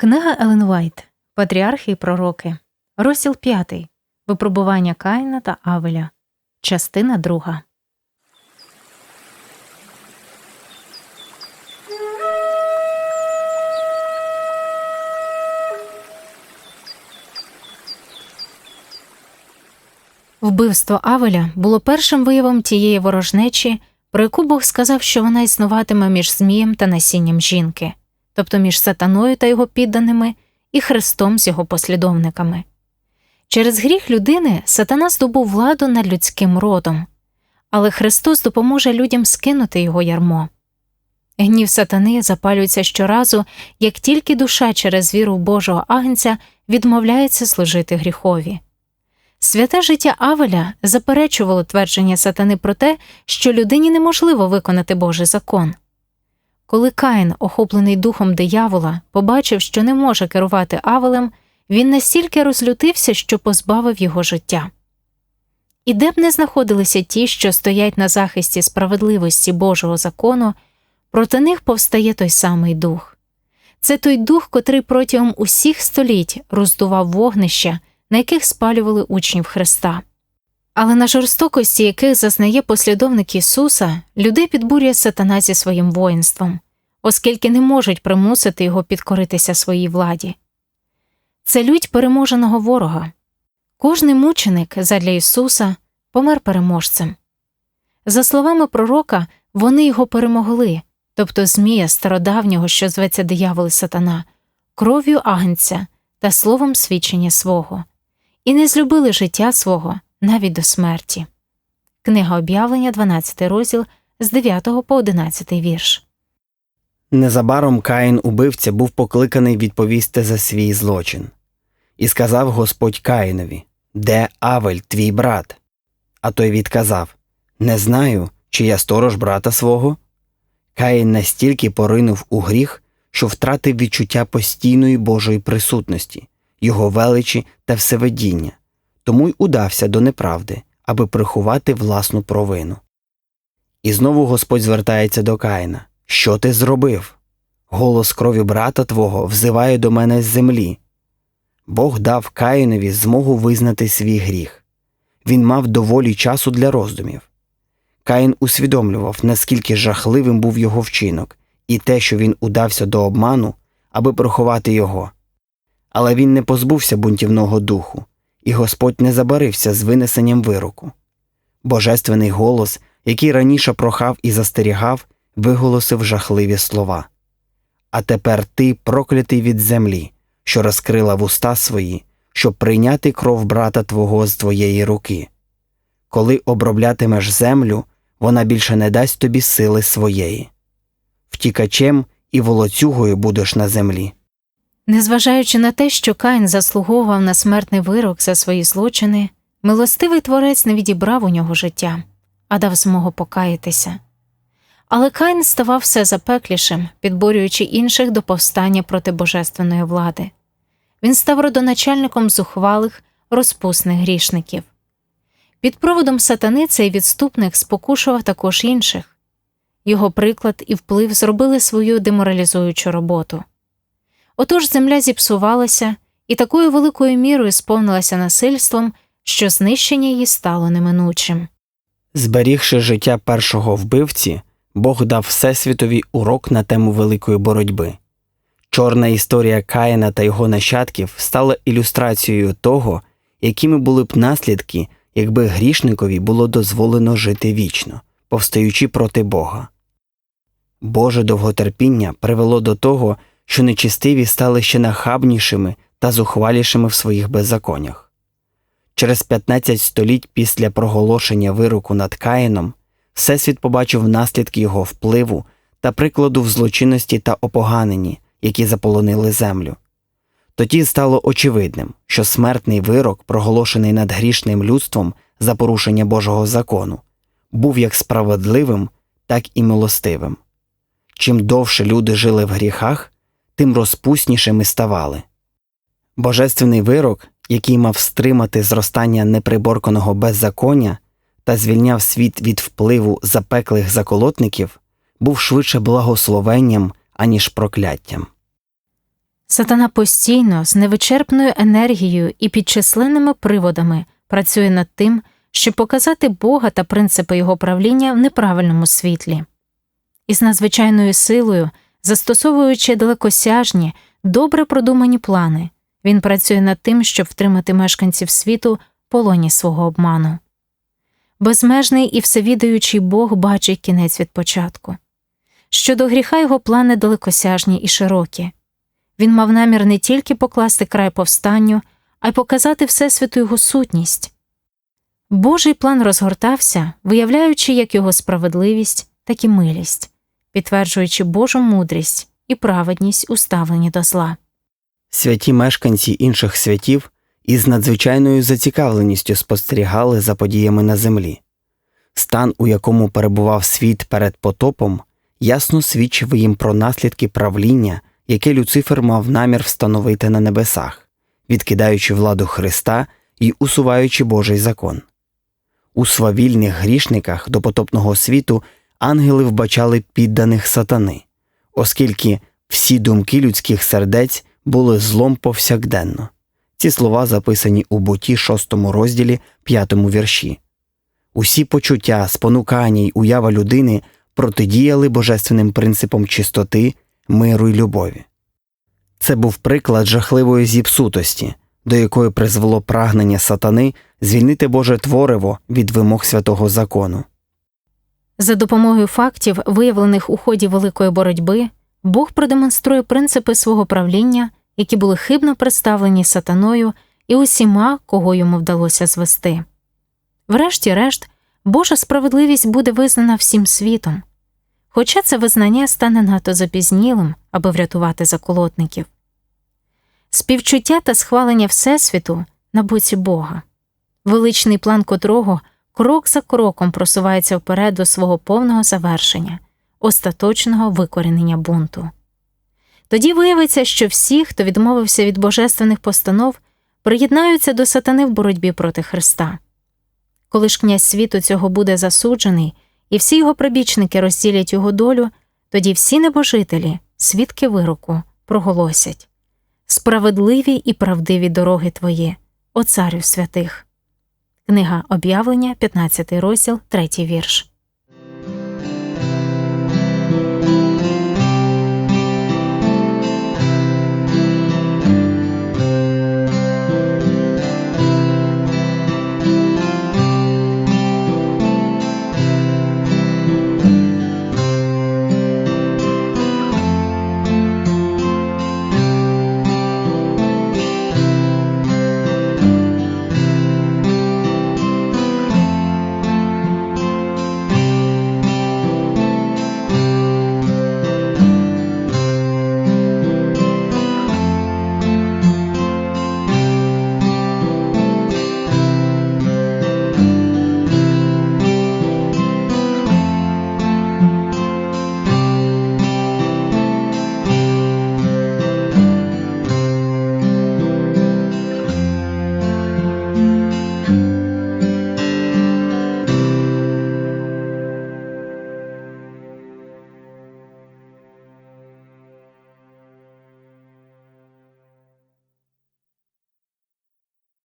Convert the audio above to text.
Книга Елен Вайт Патріархи і пророки. Розділ 5. Випробування Каїна та Авеля. Частина 2. Вбивство Авеля було першим виявом тієї ворожнечі, про яку Бог сказав, що вона існуватиме між Змієм та насінням жінки, тобто між сатаною та його підданими і Христом з його послідовниками. Через гріх людини сатана здобув владу над людським родом, але Христос допоможе людям скинути його ярмо. Гнів сатани запалюється щоразу, як тільки душа через віру в Божого агнця відмовляється служити гріхові. Святе життя Авеля заперечувало твердження сатани про те, що людині неможливо виконати Божий закон. Коли Каїн, охоплений духом диявола, побачив, що не може керувати Авелем, він настільки розлютився, що позбавив його життя. І де б не знаходилися ті, що стоять на захисті справедливості Божого закону, проти них повстає той самий дух. Це той дух, котрий протягом усіх століть роздував вогнища, на яких спалювали учнів Христа. Але на жорстокості, яких зазнає послідовник Ісуса, людей підбурює сатана зі своїм воїнством, оскільки не можуть примусити його підкоритися своїй владі. Це лють переможеного ворога. Кожний мученик задля Ісуса помер переможцем. За словами пророка, вони його перемогли, тобто Змія стародавнього, що зветься диявол сатана, кров'ю агнця та словом свідчення свого, і не злюбили життя свого навіть до смерті. Книга об'явлення, 12 розділ з 9 по 11 вірш. Незабаром Каїн убивця був покликаний відповісти за свій злочин. І сказав Господь Каїнові Де Авель, твій брат? А той відказав Не знаю, чи я сторож брата свого. Каїн настільки поринув у гріх, що втратив відчуття постійної Божої присутності, його величі та всеведіння, тому й удався до неправди, аби приховати власну провину. І знову Господь звертається до Каїна Що ти зробив? Голос крові брата твого взиває до мене з землі. Бог дав Каїнові змогу визнати свій гріх. Він мав доволі часу для роздумів. Каїн усвідомлював, наскільки жахливим був його вчинок, і те, що він удався до обману, аби приховати його. Але він не позбувся бунтівного духу, і Господь не забарився з винесенням вироку. Божественний голос, який раніше прохав і застерігав, виголосив жахливі слова. А тепер ти проклятий від землі, що розкрила вуста свої, щоб прийняти кров брата твого з твоєї руки. Коли оброблятимеш землю, вона більше не дасть тобі сили своєї. Втікачем і волоцюгою будеш на землі. Незважаючи на те, що Каїн заслуговував на смертний вирок за свої злочини, милостивий творець не відібрав у нього життя, а дав змогу покаятися. Але Каїн ставав все запеклішим, підборюючи інших до повстання проти божественної влади. Він став родоначальником зухвалих, розпусних грішників. Під проводом сатани цей відступник спокушував також інших. Його приклад і вплив зробили свою деморалізуючу роботу. Отож земля зіпсувалася і такою великою мірою сповнилася насильством, що знищення її стало неминучим. Зберігши життя першого вбивці, Бог дав Всесвітові урок на тему великої боротьби. Чорна історія Каїна та його нащадків стала ілюстрацією того, якими були б наслідки, якби грішникові було дозволено жити вічно, повстаючи проти Бога. Боже довготерпіння привело до того, що нечистиві стали ще нахабнішими та зухвалішими в своїх беззаконнях. Через 15 століть після проголошення вироку над Каїном Всесвіт побачив наслідки його впливу та прикладу в злочинності та опоганенні, які заполонили землю. Тоді стало очевидним, що смертний вирок, проголошений над грішним людством за порушення Божого закону, був як справедливим, так і милостивим. Чим довше люди жили в гріхах, тим розпуснішими ставали. Божественний вирок, який мав стримати зростання неприборканого беззаконня та звільняв світ від впливу запеклих заколотників, був швидше благословенням, аніж прокляттям. Сатана постійно з невичерпною енергією і під численними приводами працює над тим, щоб показати Бога та принципи його правління в неправильному світлі. Із надзвичайною силою, застосовуючи далекосяжні, добре продумані плани, він працює над тим, щоб втримати мешканців світу в полоні свого обману. Безмежний і всевідаючий Бог бачить кінець від початку. Щодо гріха його плани далекосяжні і широкі. Він мав намір не тільки покласти край повстанню, а й показати Всесвіту його сутність. Божий план розгортався, виявляючи як його справедливість, так і милість, підтверджуючи Божу мудрість і праведність у ставленні до зла. Святі мешканці інших святів із надзвичайною зацікавленістю спостерігали за подіями на землі. Стан, у якому перебував світ перед потопом, ясно свідчив їм про наслідки правління, яке Люцифер мав намір встановити на небесах, відкидаючи владу Христа і усуваючи Божий закон. У свавільних грішниках допотопного світу ангели вбачали підданих сатани, оскільки всі думки людських сердець були злом повсякденно. Ці слова записані у буті 6 розділі 5 вірші. Усі почуття, спонукання й уява людини протидіяли божественним принципам чистоти, миру й любові. Це був приклад жахливої зіпсутості, до якої призвело прагнення сатани звільнити Боже твориво від вимог святого закону. За допомогою фактів, виявлених у ході великої боротьби, Бог продемонструє принципи свого правління, які були хибно представлені сатаною і усіма, кого йому вдалося звести. Врешті-решт, Божа справедливість буде визнана всім світом, хоча це визнання стане надто запізнілим, аби врятувати заколотників. Співчуття та схвалення Всесвіту на боці Бога, величний план котрого крок за кроком просувається вперед до свого повного завершення, остаточного викорінення бунту. Тоді виявиться, що всі, хто відмовився від божественних постанов, приєднаються до сатани в боротьбі проти Христа. Коли ж князь світу цього буде засуджений, і всі його прибічники розділять його долю, тоді всі небожителі, свідки вироку, проголосять Справедливі і правдиві дороги твої, о царю святих. Книга об'явлення, 15 розділ, 3 вірш.